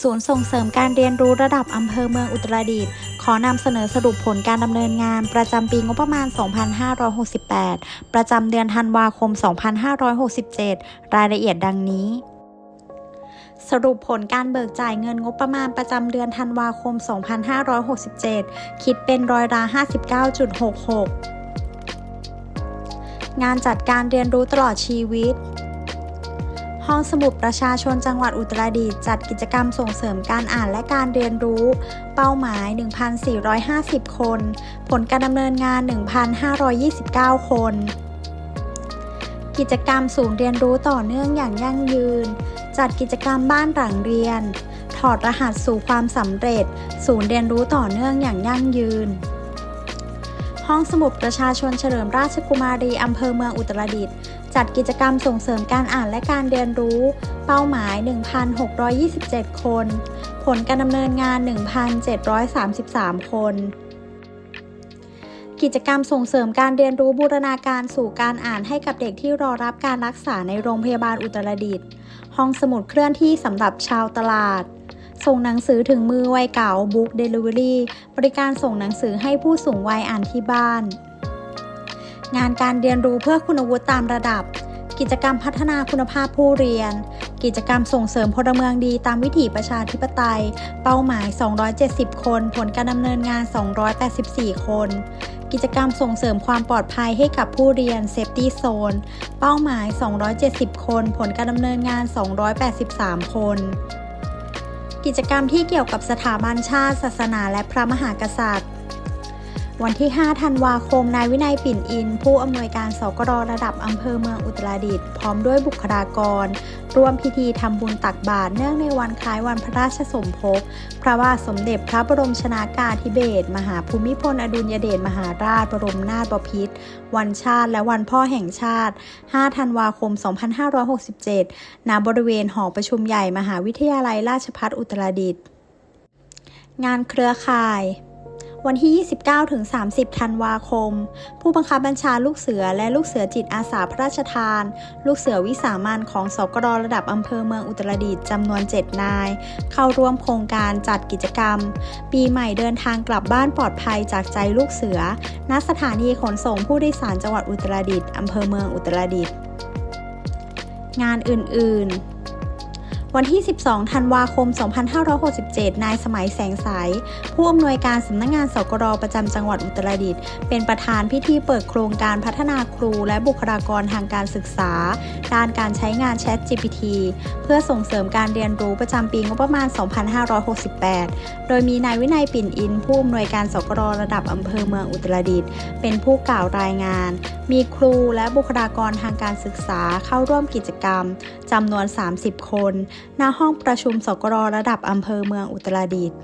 ศูนย์ส่งเสริมการเรียนรู้ระดับอำเภอเมืองอุตรดิตถ์ขอนำเสนอสรุปผลการดำเนินงาน ประจำปีงบประมาณ 2568 ประจำเดือนธันวาคม 2567 รายละเอียดดังนี้สรุปผลการเบิกจ่ายเงินงบประมาณประจำเดือนธันวาคม 2567 คิดเป็นร้อยละ59.66 งานจัดการเรียนรู้ตลอดชีวิต องสมุดประชาชนจังหวัดอุตรดิตถ์จัดกิจกรรมส่งเสริมการอ่านและการเรียนรู้ เป้าหมาย 1,450 คน ผลการดำเนินงาน 1,529 คน กิจกรรมศูนย์เรียนรู้ต่อเนื่องอย่างยั่งยืน จัดกิจกรรมบ้านหลังเรียน ถอดรหัสสู่ความสำเร็จ ศูนย์เรียนรู้ต่อเนื่องอย่างยั่งยืนห้องสมุดประชาชนเฉลิมราชกุมารีอำเภอเมืองอุตรดิตถ์ จัดกิจกรรมส่งเสริมการอ่านและการเรียนรู้ เป้าหมาย 1,627 คน ผลการดำเนินงาน 1,733 คน กิจกรรมส่งเสริมการเรียนรู้บูรณาการสู่การอ่านให้กับเด็กที่รอรับการรักษาในโรงพยาบาลอุตรดิตถ์ ห้องสมุดเคลื่อนที่สำหรับชาวตลาดส่งหนังสือถึงมือวัยเก่า Book Delivery บริการส่งหนังสือให้ผู้สูงวัยอ่านที่บ้าน งานการเรียนรู้เพื่อคุณวุฒิตามระดับ กิจกรรมพัฒนาคุณภาพผู้เรียน กิจกรรมส่งเสริมพลเมืองดีตามวิถีประชาธิปไตย เป้าหมาย 270 คน ผลการดำเนินงาน 284 คน กิจกรรมส่งเสริมความปลอดภัยให้กับผู้เรียน Safety Zone เป้าหมาย 270 คน ผลการดำเนินงาน 283 คนกิจกรรมที่เกี่ยวกับสถาบันชาติ ศาสนาและพระมหากษัตริย์ วันที่ 5 ธันวาคม นายวินัยปิ่นอิน ผู้อำนวยการสกรระดับอำเภอเมืองอุตรดิตถ์พร้อมด้วยบุคลากร ร่วมพิธีทำบุญตักบาตรเนื่องในวันคล้ายวันพระราชสมภพ พระบาทสมเด็จพระบรมชนากาธิเบศรมหาภูมิพลอดุลยเดชมหาราชบรมนาถบพิตรวันชาติและวันพ่อแห่งชาติ 5 ธันวาคม 2567 ณ บริเวณหอประชุมใหญ่มหาวิทยาลัยราชภัฏอุตรดิตถ์งานเครือข่าย วันที่ 29-30 ธันวาคม ผู้บังคับบัญชาลูกเสือและลูกเสือจิตอาสาพระราชทาน ลูกเสือวิสามันของสกรระดับอำเภอเมืองอุตรดิตถ์จำนวน 7 นาย เข้าร่วมโครงการจัดกิจกรรม ปีใหม่เดินทางกลับบ้านปลอดภัยจากใจลูกเสือ ณ สถานีขนส่งผู้โดยสารจังหวัดอุตรดิตถ์อำเภอเมืองอุตรดิตถ์งานอื่น ๆ วันที่ 12 ธันวาคม 2567 นายสมัยแสงใสผู้อำนวยการสำนักงงานสกรประจำจังหวัดอุตรดิตถ์เป็นประธานพิธีเปิดโครงการพัฒนาครูและบุคลากรทางการศึกษา ด้านการใช้งาน Chat GPT เพื่อส่งเสริมการเรียนรู้ประจำปีงบประมาณ 2568 โดยมีนายวินัยปิ่นอิน ผู้อำนวยการสกรระดับอำเภอเมืองอุตรดิตถ์เป็นผู้กล่าวรายงาน มีครูและบุคลากรทางการศึกษาเข้าร่วมกิจกรรมจำนวน 30 คนณห้องประชุมสกรระดับอำเภอเมืองอุตรดิตถ์